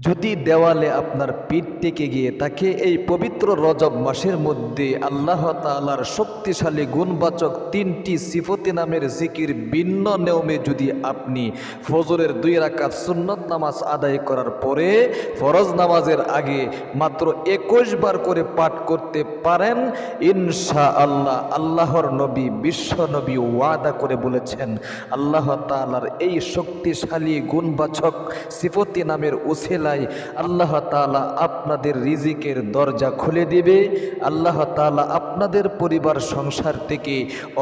যদি দেওয়ালে আপনার পিঠ টেকে গিয়ে তাকে এই পবিত্র রজব মাসের মধ্যে আল্লাহ তাআলার শক্তিশালী গুণবাচক তিনটি সিফতি নামের জিকির ভিন্ন নিয়মে যদি আপনি ফজরের দুই রাকাত সুন্নত নামাজ আদায় করার পরে ফরজ নামাজের আগে মাত্র একুশ বার করে পাঠ করতে পারেন ইনশা আল্লাহ আল্লাহর নবী, বিশ্ব নবী ওয়াদা করে বলেছেন, আল্লাহ তালার এই শক্তিশালী গুণবাচক সিফতি নামের উসেলায় আল্লাহ তাআলা আপনাদের রিজিকের দরজা খুলে দিবে, আল্লাহ তাআলা আপনাদের পরিবার সংসার থেকে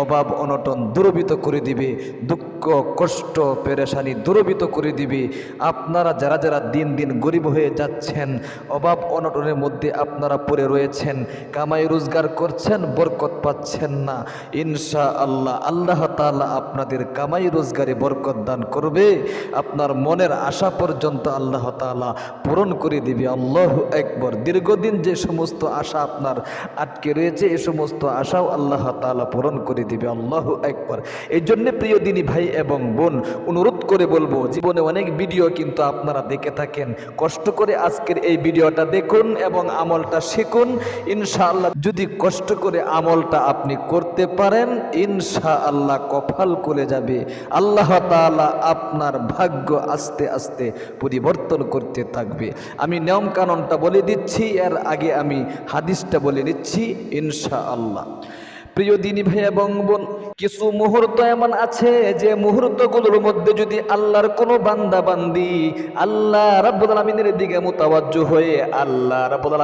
অভাব অনটন দূরবিত করে দিবে, দুঃখ, কষ্ট, পেরেশানি দূরবিত করে দিবে। আপনারা যারা যারা দিন দিন গরিব হয়ে যাচ্ছেন, অভাব অনটনের মধ্যে আপনারা পড়ে রয়েছেন, কামাই রোজগার করছেন, বরকত পাচ্ছেন না। ইনশা আল্লাহ আল্লাহ তাআলা আপনাদের কামাই রোজগারে বরকত দান করবে। আপনার মনের আশা পর্যন্ত আল্লাহ তাআলা পূরণ করে দিবে। আল্লাহ একবার দীর্ঘদিন যে সমস্ত আশা আপনার আটকে রয়েছে, এ সমস্ত আশাও আল্লাহ তাআলা পূরণ করে দিবে। আল্লাহ একবার এই জন্যে প্রিয় দিনী ভাই এবং বোন, অনুরোধ করে বলব, জীবনে অনেক ভিডিও কিন্তু আপনারা দেখে থাকেন। কষ্ট করে আজকের এই ভিডিওটা দেখুন এবং আমলটা শিখুন। ইনশাআল্লাহ যদি কষ্ট করে আমলটা আপনি করতে পারেন ইনশা আল্লাহ কফাল করে যাবে। আল্লাহ তালা আপনার ভাগ্য আস্তে আস্তে পরিবর্তন করতে থাকবে। আমি নিয়ম কানুনটা বলে দিচ্ছি, এর আগে আমি হাদিসটা বলে নিচ্ছি ইনশা আল্লাহ প্রিয় দিনী ভাই এবং বোন কিছু মুহূর্ত এমন আছে যে মুহূর্তগুলোর মধ্যে যদি আল্লাহর কোনো বান্দা বান্দি আল্লাহ রাব্বুল দিকে মোতাবাজ্জু হয়ে আল্লাহ রাব্বুল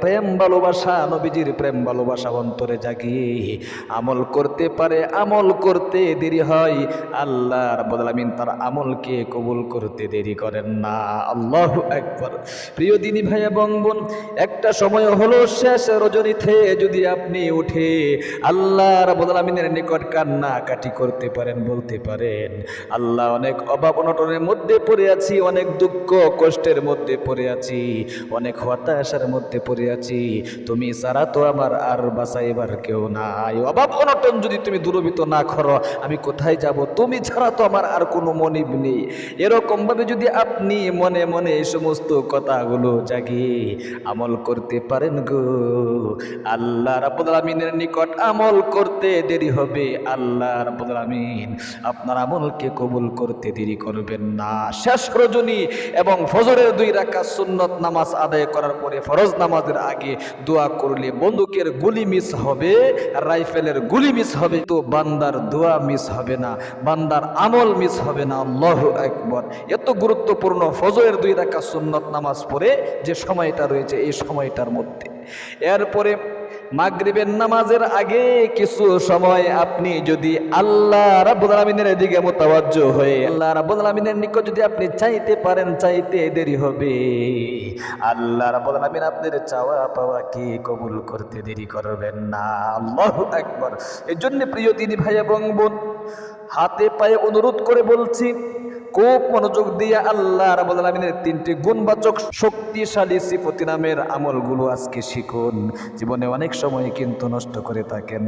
প্রেম ভালোবাসা, নবীজির প্রেম ভালোবাসা অন্তরে জাগিয়ে আমল করতে পারে, আমল করতে দেরি হয়, আল্লাহ রাব্বুল তার আমলকে কবুল করতে দেরি করেন না। আল্লাহু আকবার। প্রিয় দিনী ভাই এবং বোন একটা সময় হলো শেষ রজনীতে যদি আপনি উঠে আল্লাহ রাব্বুল আলামিনের নিকট কান্না কাটি করতে পারেন, বলতে পারেন, আল্লাহ অনেক অভাব অনটনের মধ্যে পড়ে আছি, অনেক দুঃখ কষ্টের মধ্যে পড়ে আছি, অনেক হতাশার মধ্যে পড়ে আছি, তুমি ছাড়া তো আমার আর বাঁচাইবার কেউ নাই। অভাব অনটন যদি তুমি দূরবিত না করো, আমি কোথায় যাব? তুমি ছাড়া তো আমার আর কোনো মনিব নেই। এরকমভাবে যদি আপনি মনে মনে এই সমস্ত কথাগুলো জাগিয়ে আমল করতে পারেন গো। আল্লাহ রাব্বুল আলামিনের নিকট আমল করতে দেরি হবে আল্লাহ রাব্বুল আলামিন আপনার আমলকে কবুল করতে দেরি করবেন না। শেষ রজনী এবং ফজরের দুই রাকাত সুন্নত নামাজ আদায় করার পরে ফরজ নামাজের আগে দোয়া করলে বন্দুকের গুলি মিস হবে, রাইফেলের গুলি মিস হবে, তো বান্দার দোয়া মিস হবে না, বান্দার আমল মিস হবে না। আল্লাহ একবার এত গুরুত্বপূর্ণ ফজরের দুই রাকাত সুন্নত নামাজ পড়ে যে সময়টা রয়েছে এই সময়টার মধ্যে। এরপরে মাগরিবের নামাজের আগে কিছু সময় আপনি যদি আল্লাহ রাব্বুল আলামিনের দিকে মোতাবজ্জ হয়ে, আল্লাহ রাব্বুল আলামিনের নিকট যদি আপনি চাইতে পারেন, চাইতে দেরি হবে। আল্লাহ রাব্বুল আলামিন আপনাদের চাওয়া পাওয়া কি কবুল করতে দেরি করবেন না। আল্লাহু আকবার। এই জন্য প্রিয় দিনী ভাই এবং বোন, হাতে পায়ে অনুরোধ করে বলছি খুব মনোযোগ দিয়ে আল্লাহ আলামিনের তিনটি গুণবাচক শক্তিশালী সিফতি নামের আমলগুলো আজকে শিখুন। জীবনে অনেক সময় কিন্তু নষ্ট করে থাকেন।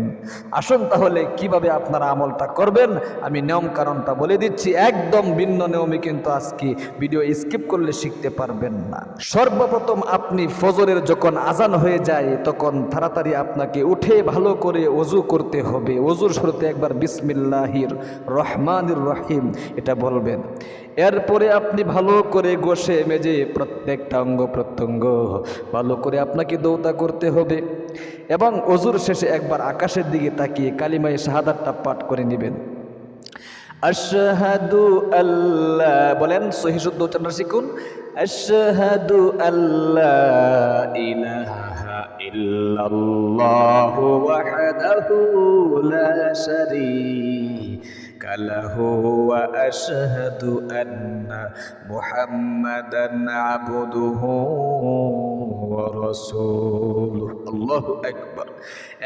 আসুন তাহলে কীভাবে আপনারা আমলটা করবেন? আমি নিয়ম কারণটা বলে দিচ্ছি, একদম ভিন্ন নিয়মে কিন্তু আজকে ভিডিও স্কিপ করলে শিখতে পারবেন না। সর্বপ্রথম আপনি ফজরের যখন আজান হয়ে যায়, তখন তাড়াতাড়ি আপনাকে উঠে ভালো করে অজু করতে হবে। অজুর শুরুতে একবার বিসমিল্লাহির রহমানির রহিম, এটা বলবেন। এরপরে আপনি ভালো করে গোসে মেজে প্রত্যেকটা অঙ্গ প্রত্যঙ্গ ভালো করে আপনাকে দৌতা করতে হবে। এবং অজুর শেষে একবার আকাশের দিকে তাকিয়ে কালিমাই শাহাদাতটা পাঠ করে নেবেন। আশহাদু আল্লাহ বলেন, সহি শুদ্ধ উচ্চারণ শিখুন আশহাদু আল্লাহ ইলাহা ইল্লাল্লাহু ওয়াহদাহু লা শারীকা له وأشهد أن محمدا عبده ورسوله. الله أكبر.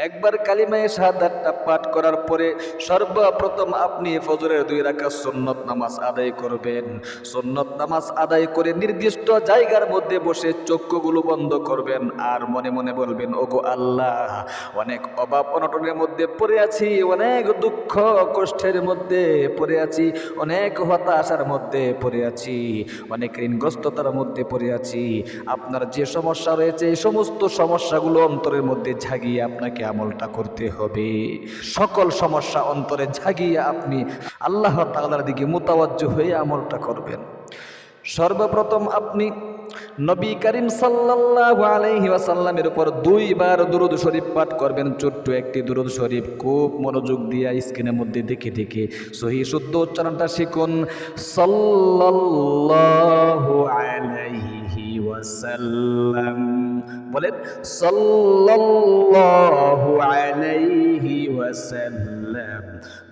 একবার কালিমায়ে শাহাদাতটা পাঠ করার পরে সর্বপ্রথম আপনি ফজরের দুই রাকাত সুন্নত নামাজ আদায় করবেন। সুন্নত নামাজ আদায় করে নির্দিষ্ট জায়গার মধ্যে বসে চক্ষুগুলো বন্ধ করবেন আর মনে মনে বলবেন, ওগো আল্লাহ, অনেক অভাব অনটনের মধ্যে পড়ে আছি, অনেক দুঃখ কষ্টের মধ্যে পড়ে আছি, অনেক হতাশার মধ্যে পড়ে আছি, অনেক ঋণগ্রস্ততার মধ্যে পড়ে আছি। আপনার যে সমস্যা রয়েছে, এই সমস্ত সমস্যাগুলো অন্তরের মধ্যে ঝাগিয়ে আপনাকে আমলটা করতে হবে। সকল সমস্যা অন্তরে ঝাগিয়ে আপনি আল্লাহ তাআলার দিকে মোতাবজ্জ হয়ে আমলটা করবেন। সর্বপ্রথম আপনি নবী করিম সাল্লাল্লাহু আলাইহি ওয়াসাল্লামের উপর দুইবার দুরূদ শরীফ পাঠ করবেন। ছোট্ট একটি দুরূদ শরীফ খুব মনোযোগ দিয়ে স্ক্রিনের মধ্যে দেখে দেখে সহি শুদ্ধ উচ্চারণটা শিখুন। সাল্লাল্লাহু আলাইহি ওয়াসাল্লাম বলেন, সাল্লাল্লাহু আলাইহি ওয়াসাল্লাম।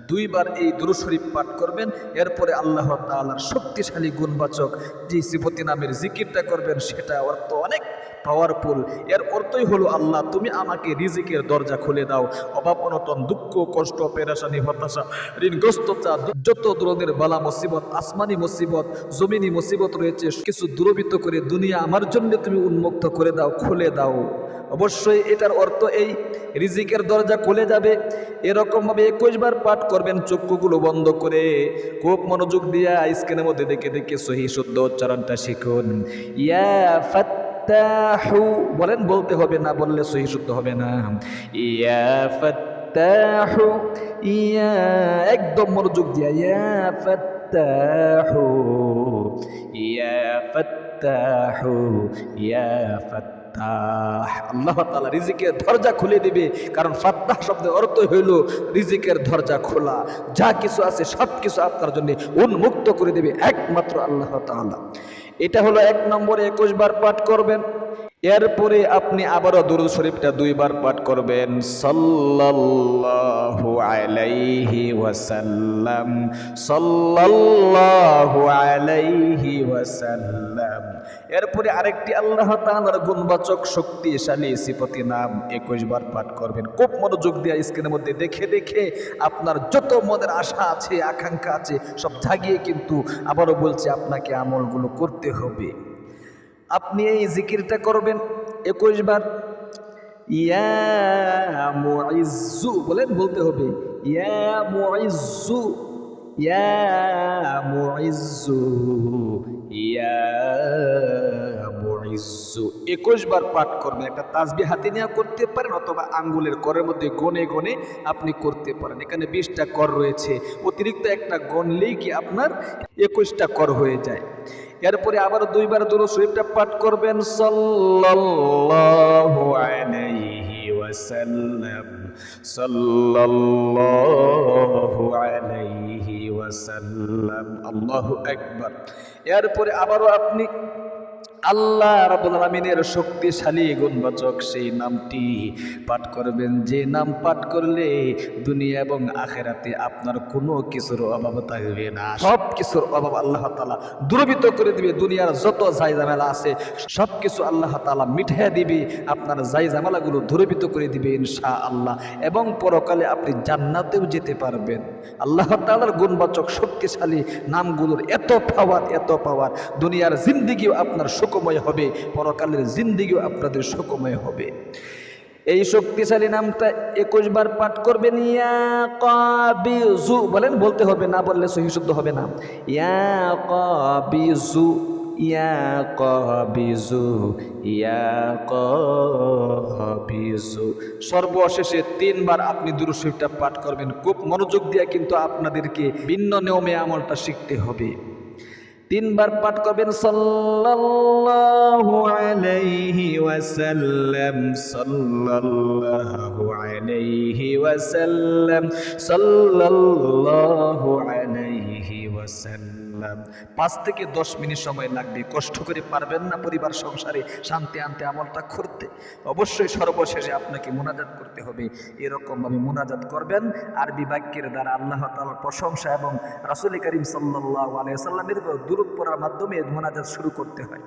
দুইবার এই দুরু শরীফ পাঠ করবেন, এরপরে আল্লাহ তাআলার শক্তিশালী গুণবাচক যে সিফতি নামের জিকিরটা করবেন, সেটা অর্থ অনেক। পাওয়ারফুল এর অর্থই হলো আল্লাহ, তুমি আমাকে রিজিকের দরজা খুলে দাও। অভাব অনটন দুঃখ, কষ্ট, পেরাশানি, হতাশা, ঋণগ্রস্ততা, যত ধরনের বালা মুসিবত, আসমানি মুসিবত, জমিনি মুসিবত রয়েছে কিছু দূরবিত করে দুনিয়া আমার জন্য তুমি উন্মুক্ত করে দাও, খুলে দাও। অবশ্যই এটার অর্থ এই, রিজিকের দরজা খুলে যাবে। এরকমভাবে একুশ বার পাঠ করবেন, চক্ষুগুলো বন্ধ করে। খুব মনোযোগ দিয়া স্ক্রিনের মধ্যে দেখে দেখে সহি, শুদ্ধ উচ্চারণটা শিখুন। ইয়া ফাত্তাহু, বলেন, বলতে হবে না, বললে সহি শুদ্ধ হবে না। ইয়া ফাত্তাহু, ইয়া, একদম মনোযোগ দিয়া, ইয়া ফাত্তাহু ইয়া ফাত্তাহু ইয়া ফাত্তাহু। ফাত্তাহ আল্লাহ তালা রিজিকের দরজা খুলে দিবে, কারণ ফাত্তাহ শব্দের অর্থ হইল রিজিকের দরজা খোলা। যা কিছু আছে সব কিছু আপনার জন্য উন্মুক্ত করে দেবে একমাত্র আল্লাহ তাআলা। এটা হলো এক নম্বরে একুশ বার পাঠ করবেন। এরপরে আপনি আবারও দুরুদ শরীফটা দুইবার পাঠ করবেন। সাল্লাল্লাহু আলাইহি ওয়াসাল্লাম। সাল্লাল্লাহু আলাইহি ওয়াসাল্লাম। এরপরে আরেকটি আল্লাহ তাআলার গুণবাচক, শক্তিশালী সিফতি নাম একুশ বার পাঠ করবেন। খুব মনোযোগ দিয়ে স্ক্রিনের মধ্যে দেখে দেখে আপনার যত মনের আশা আছে, আকাঙ্ক্ষা আছে, সব জাগিয়ে কিন্তু আবারও বলছে, আপনাকে আমলগুলো করতে হবে। আপনি এই জিকিরটা করবেন। একুশ বার। ইয়া মুইজ্জু, বলেন বলতে হবে। ইয়া মুইজ্জু ইয়া মুইজ্জু, ইয়া মুইজ্জু একুশ বার পাঠ করবেন, একটা তাসবি হাতে নিয়ে করতে পারেন অথবা আঙ্গুলের করের মধ্যে গনে গনে আপনি করতে পারেন। এখানে বিশটা কর রয়েছে, অতিরিক্ত একটা গনলেই কি আপনার একুশটা কর হয়ে যায়। এরপরে আবার দুইবার দুরু শরীফটা পাঠ করবেন সাল্লাল্লাহু আলাইহি ওয়াসাল্লাম। আল্লাহু আকবার। এরপরে আবারও আপনি আল্লাহ রাব্বুল আলামিনের শক্তিশালী গুণবাচক সেই নামটি পাঠ করবেন। যে নাম পাঠ করলে দুনিয়া এবং আখেরাতে আপনার কোনো কিছুর অভাব থাকবে না। সব কিছুর অভাব আল্লাহ তাআলা দূরবিত করে দিবে। দুনিয়ার যত জাই ঝামেলা আছে, সব কিছু আল্লাহ তাআলা মিঠাইয়া দিবে। আপনার জাই ঝামেলাগুলো দূরবিত করে দিবে ইনশা আল্লাহ এবং পরকালে আপনি জান্নাতেও যেতে পারবেন। আল্লাহ তাআলার গুণবাচক শক্তিশালী নামগুলোর এত পাওয়ার এত পাওয়ার। দুনিয়ার জিন্দিগিও আপনার সুখময় হবে, পরকালের জিন্দিগিও আপনাদের সুখময় হবে। এই শক্তিশালী নামটা একুশ বার পাঠ করবেন, ইয়া কাবিজু, বলেন বলতে হবে, না বললে সহি শুদ্ধ হবে না। ইয়া কাবিজু ইয়া কাবিজু ইয়া কাবিজু। সর্বশেষে তিনবার আপনি দুরুশরীফটা পাঠ করবেন। খুব মনোযোগ দিয়ে কিন্তু আপনাদেরকে ভিন্ন নিয়মে আমলটা শিখতে হবে। তিনবার পাঠ করবেন সাল্লাল্লাহু আলাইহি ওয়াসাল্লাম সাল্লাল্লাহু আলাইহি ওয়াসাল্লাম সাল্লাল্লাহু আলাইহি ওয়াসাল্লাম। সাল্লাম পাঁচ থেকে দশ মিনিট সময় লাগবে, কষ্ট করে পারবেন না পরিবার সংসারে শান্তি আনতে, আমলটা করতে। অবশ্যই সর্বশেষে আপনাকে মোনাজাত করতে হবে। এরকমভাবে মোনাজাত করবেন, আরবি বাক্যের দ্বারা আল্লাহ তাআলার প্রশংসা এবং রাসূল করিম সাল্লাল্লাহু আলাইহি সাল্লামের দূরত পড়ার মাধ্যমে মোনাজাত শুরু করতে হয়।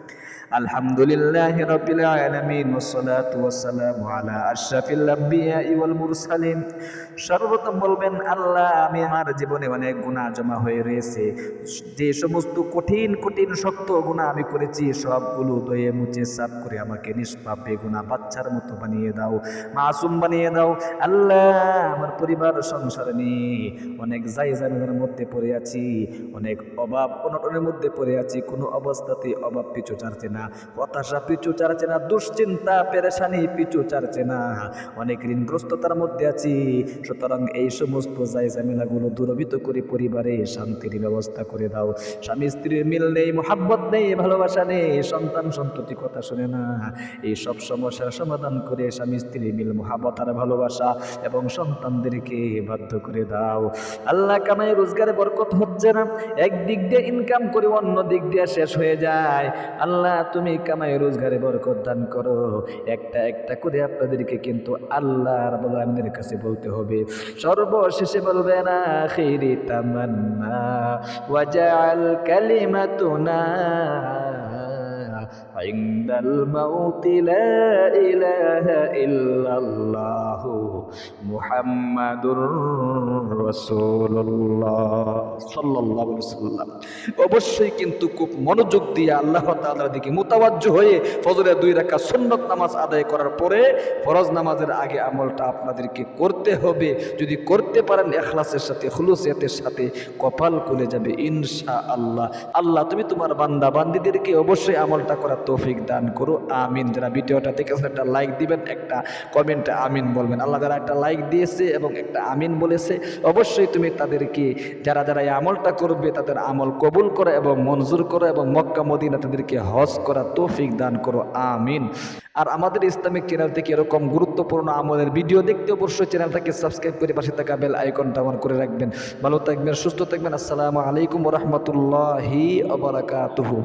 আলহামদুলিল্লাহ মুরসালিন। সর্বপ্রথম বলবেন, আল্লাহ আমি আমার জীবনে অনেক গুনাহ জমা হয়ে রয়েছে। যে সমস্ত কঠিন কঠিন, শক্ত গুনাহ আমি করেছি, সবগুলো দয়ে মুছে সাফ করে আমাকে নিষ্পাপ বেগুনা বাচ্চার মতো বানিয়ে দাও, মাসুম বানিয়ে দাও। আল্লাহ, আমার পরিবার সংসার নিয়ে অনেক জায়জামের মধ্যে পড়ে আছি, অনেক অভাব অনটনের মধ্যে পড়ে আছি, কোনো অবস্থাতে অভাব পিছু ছাড়ছে না, হতাশা পিছু ছাড়ছে না, দুশ্চিন্তা, পেরেশানি পিছু ছাড়ছে না, অনেক ঋণগ্রস্ততার মধ্যে আছি। সুতরাং এই সমস্ত জায়জামেলাগুলো দূরবিত করে পরিবারে শান্তির ব্যবস্থা করে দাও। স্বামী স্ত্রীর মিল নেই, মোহাব্বত নেই, ভালোবাসা নেই, সন্তান সন্ততি কথা শুনে না। এই সব সমস্যার সমাধান করে স্বামী স্ত্রী মিল, মোহাব্বত আর ভালোবাসা এবং সন্তানদেরকে বাধ্য করে দাও। আল্লাহ কামাই রোজগারে বরকত হচ্ছে না এক দিক দিয়ে ইনকাম করে অন্য দিক দিয়ে শেষ হয়ে যায়। আল্লাহ তুমি কামাই রোজগারে বরকত দান করো। একটা একটা করে আপনাদেরকে কিন্তু আল্লাহ আলামিনের কাছে বলতে হবে। সর্বশেষে বলবে, না তামান্না واجعل كلمتنا عند الموت لا إله إلا الله. অবশ্যই কিন্তু খুব মনোযোগ দিয়ে আল্লাহ দিকে মোতাবাজ্য হয়ে ফজরে দুই রাখা সুন্নত নামাজ আদায় করার পরে ফরজ নামাজের আগে আমলটা আপনাদেরকে করতে হবে। যদি করতে পারেন এখলাসের সাথে হুলুসিয়াতের সাথে কপাল খুলে যাবে ইনশা আল্লাহ আল্লাহ তুমি তোমার বান্দা বান্দিদেরকে অবশ্যই আমলটা করার তৌফিক দান করো। আমিন। যারা ভিডিওটা দেখেছেন একটা লাইক দিবেন, একটা কমেন্টে আমিন বলবেন। আল্লাহ যারা একটা লাইক দিয়েছে এবং একটা আমিন বলেছে, অবশ্যই তুমি তাদেরকে, যারা যারা এই আমলটা করবে, তাদের আমল কবুল করো এবং মঞ্জুর করো এবং মক্কা, মদিনা তাদেরকে হজ করা তৌফিক দান করো। আমিন। আর আমাদের ইসলামিক চ্যানেল থেকে এরকম গুরুত্বপূর্ণ আমলের ভিডিও দেখতে অবশ্যই চ্যানেলটাকে সাবস্ক্রাইব করে পাশে থাকা বেল আইকনটা অন করে রাখবেন। ভালো থাকবেন, সুস্থ থাকবেন। আসসালামু আলাইকুম রহমতুল্লাহি আবরাকাতুহু